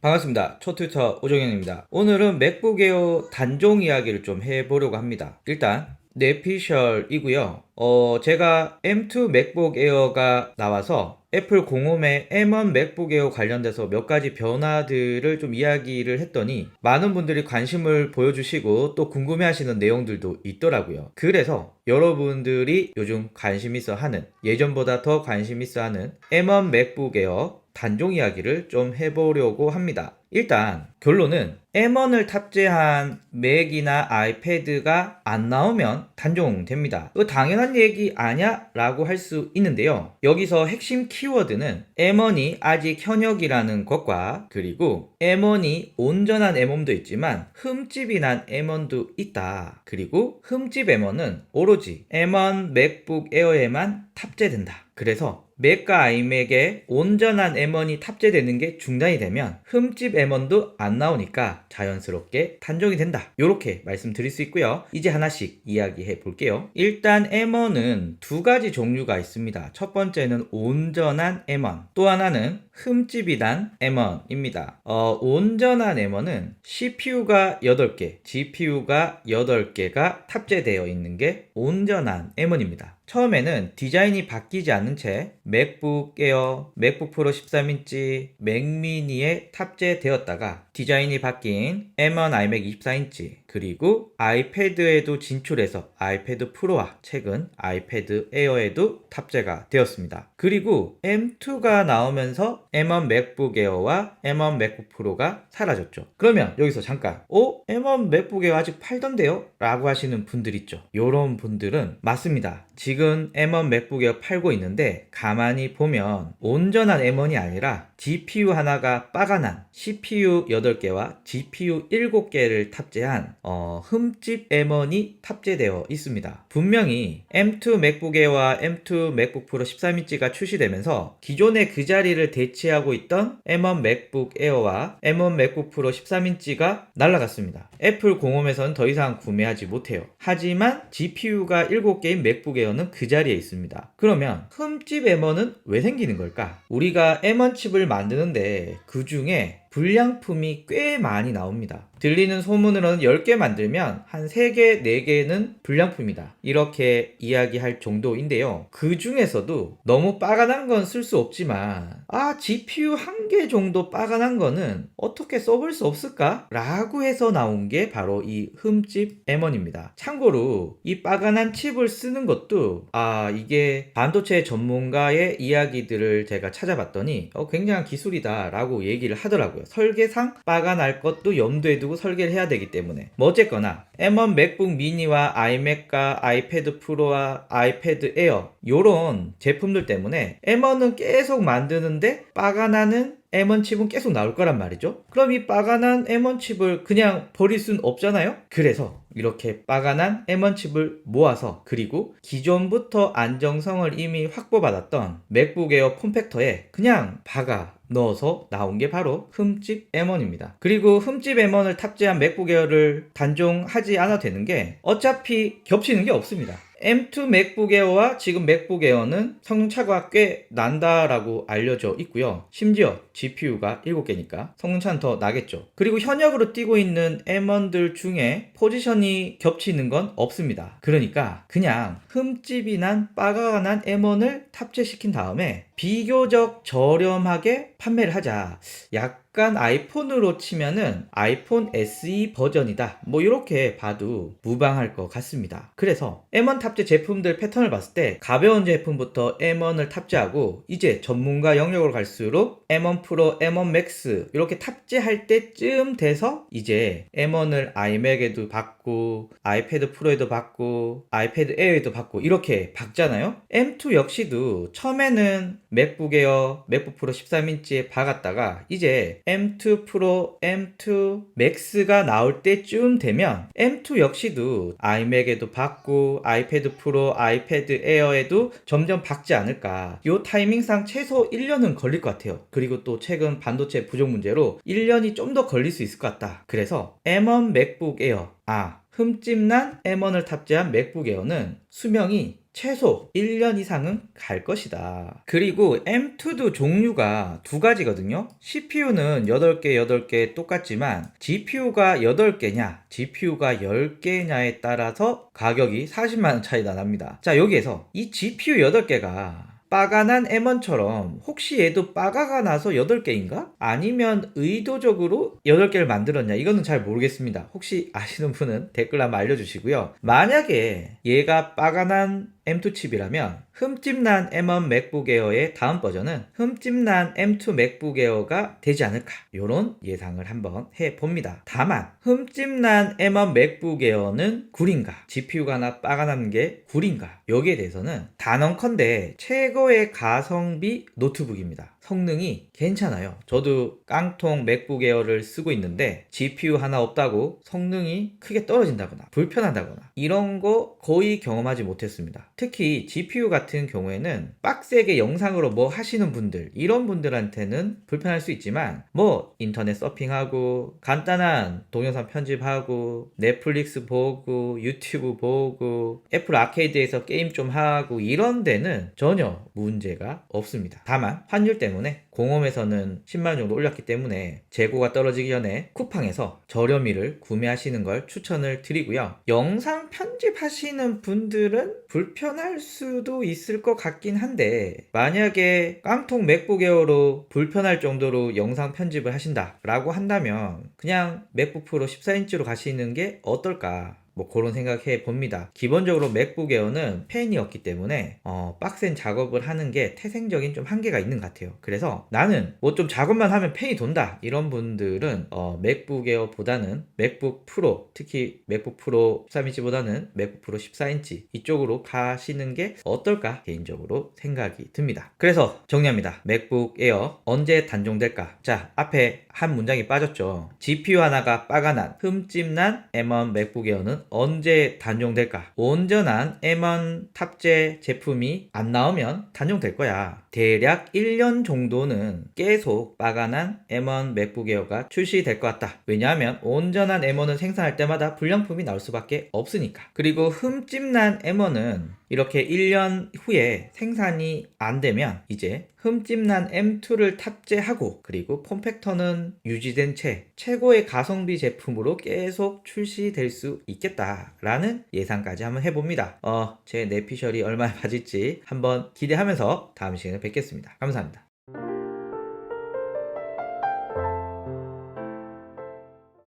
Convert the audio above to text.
반갑습니다. 초트위터 오정현입니다. 오늘은 맥북 에어 단종 이야기를 좀 해보려고 합니다. 일단 내피셜이고요. 어, 제가 M2 맥북 에어가 나와서 애플 공홈의 M1 맥북 에어 관련돼서 몇 가지 변화들을 좀 이야기를 했더니 많은 분들이 관심을 보여주시고 또 궁금해하시는 내용들도 있더라고요. 그래서 여러분들이 요즘 관심 있어 하는 예전보다 더 관심 있어 하는 M1 맥북 에어 단종 이야기를 좀 해보려고 합니다. 일단 결론은 M1을 탑재한 맥이나 아이패드가 안 나오면 단종됩니다. 이거 당연한 얘기 아냐? 라고 할 수 있는데요. 여기서 핵심 키워드는 M1이 아직 현역이라는 것과 그리고 M1이 온전한 M1도 있지만 흠집이 난 M1도 있다. 그리고 흠집 M1은 오로지 M1 맥북 에어에만 탑재된다. 그래서 맥과 아이맥에 온전한 M1이 탑재되는 게 중단이 되면 흠집 M1도 안 나오니까 자연스럽게 단종이 된다. 이렇게 말씀드릴 수 있고요. 이제 하나씩 이야기해 볼게요. 일단 M1은 두 가지 종류가 있습니다. 첫 번째는 온전한 M1, 또 하나는 흠집이 난 M1입니다. 어, 온전한 M1은 CPU가 8개, GPU가 8개가 탑재되어 있는 게 온전한 M1입니다. 처음에는 디자인이 바뀌지 않는 채 맥북 에어, 맥북 프로 13인치, 맥미니에 탑재되었다가 디자인이 바뀐 M1 iMac 24인치 그리고 아이패드에도 진출해서 아이패드 프로와 최근 아이패드 에어에도 탑재가 되었습니다. 그리고 M2가 나오면서 M1 맥북 에어와 M1 맥북 프로가 사라졌죠. 그러면 여기서 잠깐 어? M1 맥북 에어 아직 팔던데요? 라고 하시는 분들 있죠. 요런 분들은 맞습니다. 지금 M1 맥북 에어 팔고 있는데 가만히 보면 온전한 M1이 아니라 GPU 하나가 빠가 난 CPU 8 개와 GPU 7개를 탑재한 어, 흠집 M1이 탑재되어 있습니다. 분명히 M2 맥북 에어와 M2 맥북 프로 13인치가 출시되면서 기존의 그 자리를 대체하고 있던 M1 맥북 에어와 M1 맥북 프로 13인치가 날아갔습니다. 애플 공홈에서는 더 이상 구매하지 못해요. 하지만 GPU가 7개인 맥북 에어는 그 자리에 있습니다. 그러면 흠집 M1은 왜 생기는 걸까? 우리가 M1 칩을 만드는데 그 중에 불량품이 꽤 많이 나옵니다. 들리는 소문으로는 10개 만들면 한 3개, 4개는 불량품이다. 이렇게 이야기할 정도인데요. 그 중에서도 너무 빠가난 건 쓸 수 없지만, 아, GPU 한 개 정도 빠가난 거는 어떻게 써볼 수 없을까? 라고 해서 나온 게 바로 이 흠집 M1입니다. 참고로 이 빠가난 칩을 쓰는 것도, 아, 이게 반도체 전문가의 이야기들을 제가 찾아봤더니, 어, 굉장한 기술이다. 라고 얘기를 하더라고요. 설계상 날 것도 염두에 두고 설계를 해야 되기 때문에 뭐 어쨌거나 M1 맥북 미니와 아이맥과 아이패드 프로와 아이패드 에어 요런 제품들 때문에 M1은 계속 만드는데 빠가 나는 M1 칩은 계속 나올 거란 말이죠. 그럼 이 빠가난 M1 칩을 그냥 버릴 순 없잖아요? 그래서 이렇게 빠가난 M1 칩을 모아서 그리고 기존부터 안정성을 이미 확보받았던 맥북 에어 폼팩터에 그냥 박아 넣어서 나온 게 바로 흠집 M1입니다. 그리고 흠집 M1을 탑재한 맥북 에어를 단종하지 않아도 되는 게 어차피 겹치는 게 없습니다. M2 맥북 에어와 지금 맥북 에어는 성능 차가 꽤 난다라고 알려져 있고요. 심지어 GPU가 7개니까 성능 차는 더 나겠죠. 그리고 현역으로 뛰고 있는 M1들 중에 포지션이 겹치는 건 없습니다. 그러니까 그냥 흠집이 난 빠가가 난 M1을 탑재시킨 다음에 비교적 저렴하게 판매를 하자. 약간 아이폰으로 치면은 아이폰 SE 버전이다. 뭐 이렇게 봐도 무방할 것 같습니다. 그래서 M1 탑재 제품들 패턴을 봤을 때 가벼운 제품부터 M1을 탑재하고 이제 전문가 영역으로 갈수록 M1 프로, M1 맥스 이렇게 탑재할 때쯤 돼서 이제 M1을 아이맥에도 받고 아이패드 프로에도 받고 아이패드 에어에도 받고 이렇게 박잖아요. M2 역시도 처음에는 맥북 에어, 맥북 프로 13인치에 박았다가 이제 M2 프로, M2 맥스가 나올 때쯤 되면 M2 역시도 아이맥에도 받고 아이패드 프로, 아이패드 에어에도 점점 박지 않을까. 요 타이밍상 최소 1년은 걸릴 것 같아요. 그리고 또 최근 반도체 부족 문제로 1년이 좀 더 걸릴 수 있을 것 같다. 그래서 M1 맥북 에어, 아, 흠집난 M1을 탑재한 맥북 에어는 수명이 최소 1년 이상은 갈 것이다. 그리고 M2도 종류가 두 가지거든요. CPU는 8개, 8개 똑같지만 GPU가 8개냐, GPU가 10개냐에 따라서 가격이 40만원 차이가 납니다. 자, 여기에서 이 GPU 8개가 빠가난 M1처럼 혹시 얘도 빠가가 나서 8개인가? 아니면 의도적으로 8개를 만들었냐? 이거는 잘 모르겠습니다. 혹시 아시는 분은 댓글 한번 알려주시고요. 만약에 얘가 빠가난 M2 칩이라면 흠집난 M1 맥북 에어의 다음 버전은 흠집난 M2 맥북 에어가 되지 않을까 이런 예상을 한번 해봅니다. 다만 흠집난 M1 맥북 에어는 구린가 GPU가 하나 빠가난 게 구린가 여기에 대해서는 단언컨대 최고의 가성비 노트북입니다. 성능이 괜찮아요. 저도 깡통 맥북 에어를 쓰고 있는데 GPU 하나 없다고 성능이 크게 떨어진다거나 불편하다거나 이런 거 거의 경험하지 못했습니다. 특히 GPU 같은 경우에는 빡세게 영상으로 뭐 하시는 분들 이런 분들한테는 불편할 수 있지만 뭐 인터넷 서핑하고 간단한 동영상 편집하고 넷플릭스 보고 유튜브 보고 애플 아케이드에서 게임 좀 하고 이런 데는 전혀 문제가 없습니다. 다만 환율 때문에 공홈에서는 10만원 정도 올렸기 때문에 재고가 떨어지기 전에 쿠팡에서 저렴이를 구매하시는 걸 추천을 드리고요. 영상 편집하시는 분들은 불편할 수도 있을 것 같긴 한데 만약에 깡통 맥북 에어로 불편할 정도로 영상 편집을 하신다 라고 한다면 그냥 맥북 프로 14인치로 가시는 게 어떨까 뭐 그런 생각해 봅니다. 기본적으로 맥북 에어는 팬이 없기 때문에 어, 빡센 작업을 하는 게 태생적인 좀 한계가 있는 것 같아요. 그래서 나는 뭐 좀 작업만 하면 팬이 돈다 이런 분들은 어, 맥북 에어보다는 맥북 프로 특히 맥북 프로 13인치보다는 맥북 프로 14인치 이쪽으로 가시는 게 어떨까 개인적으로 생각이 듭니다. 그래서 정리합니다. 맥북 에어 언제 단종될까? 자 앞에 한 문장이 빠졌죠. GPU 하나가 빠가 난 흠집난 M1 맥북 에어는 언제 단종될까? 온전한 M1 탑재 제품이 안 나오면 단종될 거야. 대략 1년 정도는 계속 빠가난 M1 맥북 에어가 출시될 것 같다. 왜냐하면 온전한 M1은 생산할 때마다 불량품이 나올 수밖에 없으니까. 그리고 흠집난 M1은 이렇게 1년 후에 생산이 안 되면 이제 흠집난 M2를 탑재하고 그리고 폼팩터는 유지된 채 최고의 가성비 제품으로 계속 출시될 수 있겠다라는 예상까지 한번 해봅니다. 어, 제 내피셜이 얼마나 맞을지 한번 기대하면서 다음 시간에 뵙겠습니다. 감사합니다.